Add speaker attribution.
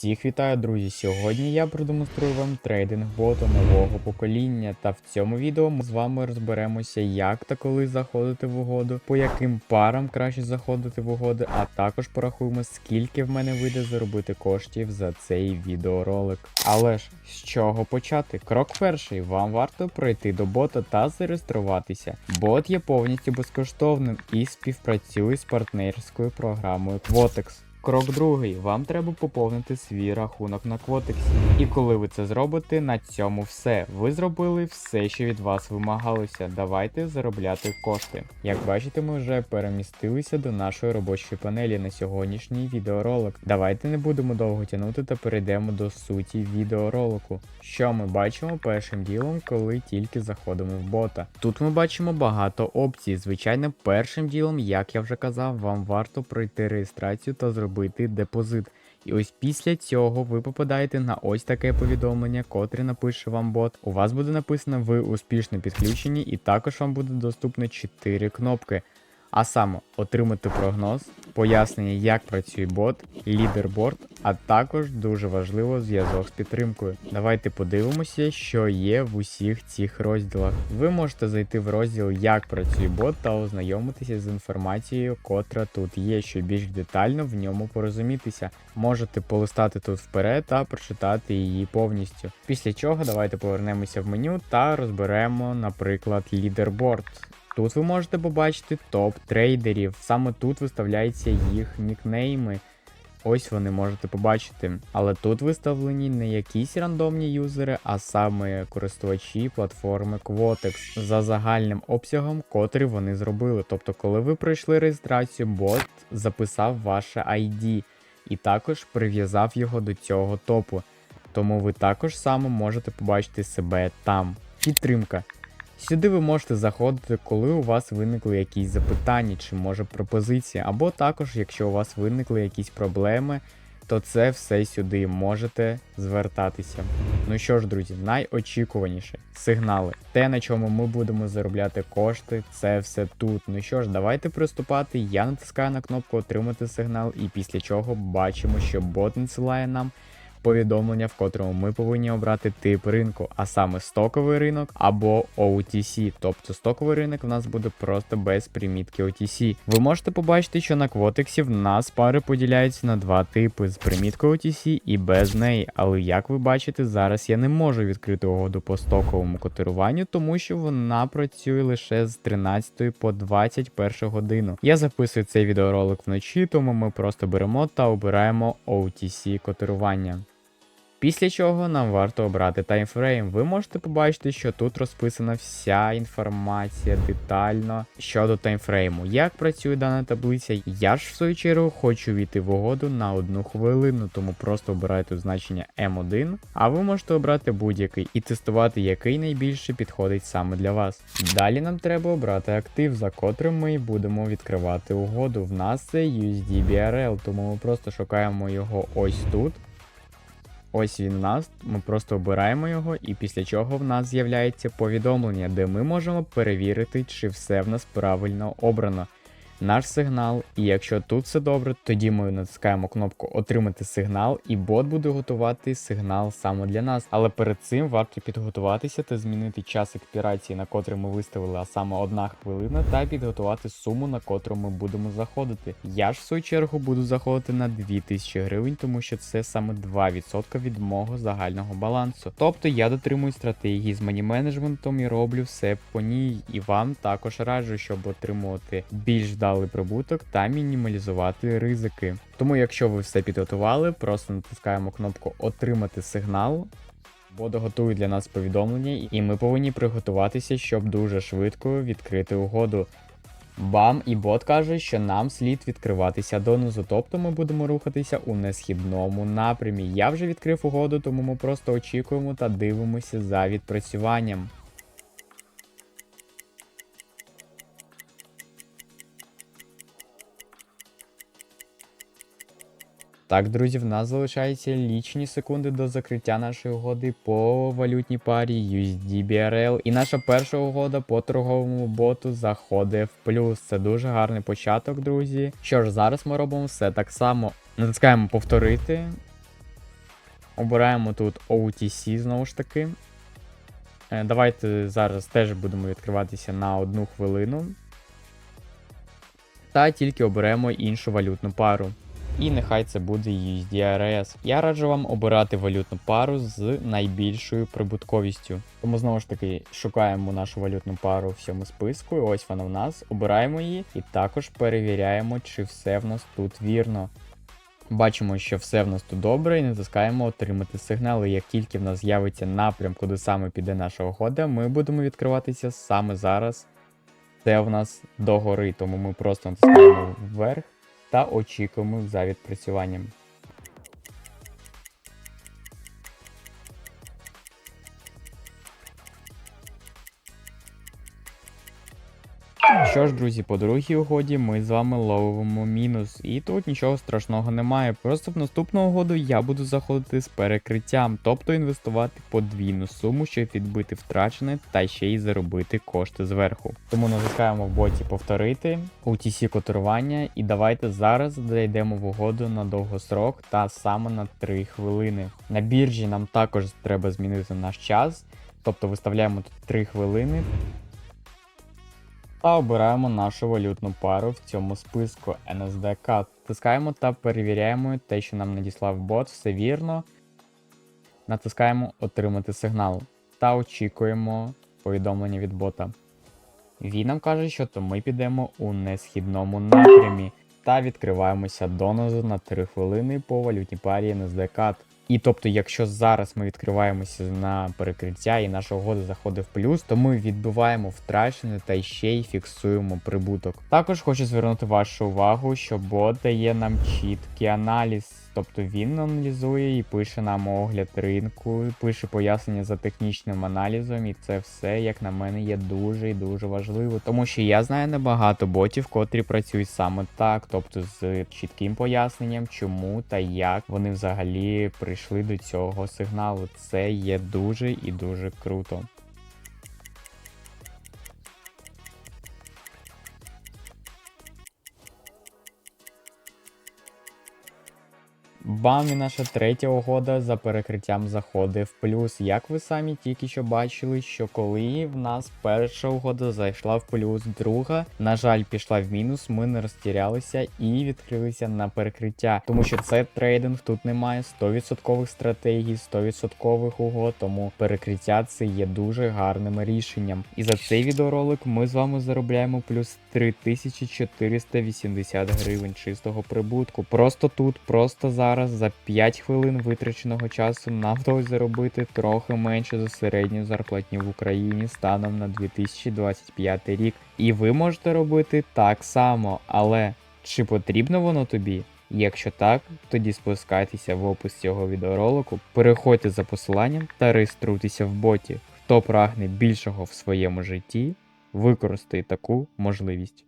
Speaker 1: Всіх вітаю, друзі! Сьогодні я продемонструю вам трейдинг боту нового покоління. Та в цьому відео ми з вами розберемося, як та коли заходити в угоду, по яким парам краще заходити в угоди, а також порахуємо, скільки в мене вийде заробити коштів за цей відеоролик. Але ж з чого почати? Крок перший: вам варто пройти до бота та зареєструватися. Бот є повністю безкоштовним і співпрацює з партнерською програмою Quotex. Крок другий. Вам треба поповнити свій рахунок на Quotex. І коли ви це зробите, на цьому все. Ви зробили все, що від вас вимагалося. Давайте заробляти кошти. Як бачите, ми вже перемістилися до нашої робочої панелі на сьогоднішній відеоролик. Давайте не будемо довго тягнути та перейдемо до суті відеоролику. Що ми бачимо першим ділом, коли тільки заходимо в бота. Тут ми бачимо багато опцій. Звичайно, першим ділом, як я вже казав, вам варто пройти реєстрацію та зробити депозит. І ось після цього ви попадаєте на ось таке повідомлення, котре напише вам бот. У вас буде написано ви успішно підключені, і також вам буде доступно 4 кнопки. А саме отримати прогноз, пояснення, як працює бот, лідерборд, а також дуже важливо зв'язок з підтримкою. Давайте подивимося, що є в усіх цих розділах. Ви можете зайти в розділ Як працює бот та ознайомитися з інформацією, котра тут є, щоб більш детально в ньому порозумітися. Можете полистати тут вперед та прочитати її повністю. Після чого давайте повернемося в меню та розберемо, наприклад, лідерборд. Тут ви можете побачити топ трейдерів. Саме тут виставляються їх нікнейми. Ось вони можете побачити. Але тут виставлені не якісь рандомні юзери, а саме користувачі платформи Quotex за загальним обсягом, котрий вони зробили. Тобто, коли ви пройшли реєстрацію, бот записав ваше ID і також прив'язав його до цього топу. Тому ви також саме можете побачити себе там. Підтримка. Сюди ви можете заходити, коли у вас виникли якісь запитання чи може пропозиції, або також, якщо у вас виникли якісь проблеми, то це все сюди можете звертатися. Ну що ж, друзі, найочікуваніше сигнали. Те, на чому ми будемо заробляти кошти, це все тут. Ну що ж, давайте приступати. Я натискаю на кнопку Отримати сигнал, і після чого бачимо, що бот надсилає нам повідомлення, в котрому ми повинні обрати тип ринку, а саме стоковий ринок або OTC. Тобто стоковий ринок в нас буде просто без примітки OTC. Ви можете побачити, що на квотексі в нас пари поділяються на два типи: з приміткою OTC і без неї. Але як ви бачите, зараз я не можу відкрити угоду по стоковому котируванню, тому що вона працює лише з 13 по 21 годину. Я записую цей відеоролик вночі, тому ми просто беремо та обираємо OTC котирування. Після чого нам варто обрати таймфрейм. Ви можете побачити, що тут розписана вся інформація детально щодо таймфрейму. Як працює дана таблиця? Я ж в свою чергу хочу війти в угоду на одну хвилину, тому просто обирайте значення M1, а ви можете обрати будь-який і тестувати, який найбільше підходить саме для вас. Далі нам треба обрати актив, за котрим ми будемо відкривати угоду. В нас це USD тому ми просто шукаємо його ось тут. Ось він у нас, ми просто обираємо його, і після чого в нас з'являється повідомлення, де ми можемо перевірити, чи все в нас правильно обрано. Наш сигнал, і якщо тут все добре, тоді ми натискаємо кнопку Отримати сигнал, і бот буде готувати сигнал саме для нас. Але перед цим варто підготуватися та змінити час експірації, на котрий ми виставили, а саме одна хвилина, та підготувати суму, на котру ми будемо заходити. Я ж в свою чергу буду заходити на 2000 гривень, тому що це саме 2% від мого загального балансу. Тобто я дотримую стратегії з мані менеджментом і роблю все по ній. І вам також раджу, щоб отримувати більш вдалий прибуток та мінімалізувати ризики. Тому, якщо ви все підготували, просто натискаємо кнопку Отримати сигнал. Бот готує для нас повідомлення, і ми повинні приготуватися, щоб дуже швидко відкрити угоду. Бам, і бот каже, що нам слід відкриватися донизу, тобто ми будемо рухатися у несхідному напрямі. Я вже відкрив угоду, тому ми просто очікуємо та дивимося за відпрацюванням. Так, друзі, в нас залишається лічні секунди до закриття нашої угоди по валютній парі USD BRL. І наша перша угода по торговому боту заходить в плюс. Це дуже гарний початок, друзі. Що ж, зараз ми робимо все так само. Натискаємо повторити. Обираємо тут OTC знову ж таки. Е, Давайте зараз теж будемо відкриватися на одну хвилину. Та тільки оберемо іншу валютну пару. І нехай це буде USDRS. Я раджу вам обирати валютну пару з найбільшою прибутковістю. Тому знову ж таки шукаємо нашу валютну пару в цьому списку. і Ось вона в нас. Обираємо її і також перевіряємо, чи все в нас тут вірно. Бачимо, що все в нас тут добре, і натискаємо отримати сигнали. Як тільки в нас з'явиться напрям, куди саме піде наша угода, ми будемо відкриватися саме зараз. Це в нас догори, тому ми просто натискаємо вверх та очікуємо за відпрацюванням. Що ж, друзі, по другій угоді ми з вами ловимо мінус, і тут нічого страшного немає. Просто в наступну угоду я буду заходити з перекриттям, тобто інвестувати подвійну суму, щоб відбити втрачене та ще й заробити кошти зверху. Тому натискаємо в боті повторити UTC котирування, і давайте зараз зайдемо в угоду на довгосрок та саме на 3 хвилини. На біржі нам також треба змінити наш час, тобто виставляємо тут 3 хвилини та обираємо нашу валютну пару в цьому списку NSDK. Тискаємо та перевіряємо те, що нам надіслав бот, все вірно. Натискаємо Отримати сигнал та очікуємо повідомлення від бота. Він нам каже, що то ми підемо у несхідному напрямі та відкриваємося донизу на 3 хвилини по валютній парі NSDK. І тобто, якщо зараз ми відкриваємося на перекриття і наша угода заходить в плюс, то ми відбиваємо втрачене та ще й фіксуємо прибуток. Також хочу звернути вашу увагу, що бот дає нам чіткий аналіз. Тобто він аналізує і пише нам огляд ринку, пише пояснення за технічним аналізом, і це все, як на мене, є дуже і дуже важливо. Тому що я знаю небагато ботів, котрі працюють саме так, тобто з чітким поясненням, чому та як вони взагалі прийшли до цього сигналу. Це є дуже і дуже круто. Бам, і наша третя угода за перекриттям заходить в плюс. Як ви самі тільки що бачили, що коли в нас перша угода зайшла в плюс, друга, на жаль, пішла в мінус, ми не розтірялися і відкрилися на перекриття. Тому що це трейдинг, тут немає 100% стратегій, 100% угод, тому перекриття це є дуже гарним рішенням. І за цей відеоролик ми з вами заробляємо плюс 3480 гривень чистого прибутку. Просто тут, просто зараз, за 5 хвилин витраченого часу нам вдалося заробити трохи менше за середню зарплатню в Україні станом на 2025 рік. І ви можете робити так само, але чи потрібно воно тобі? Якщо так, тоді спускайтеся в опис цього відеоролику, переходьте за посиланням та реєструйтеся в боті. Хто прагне більшого в своєму житті, використай таку можливість.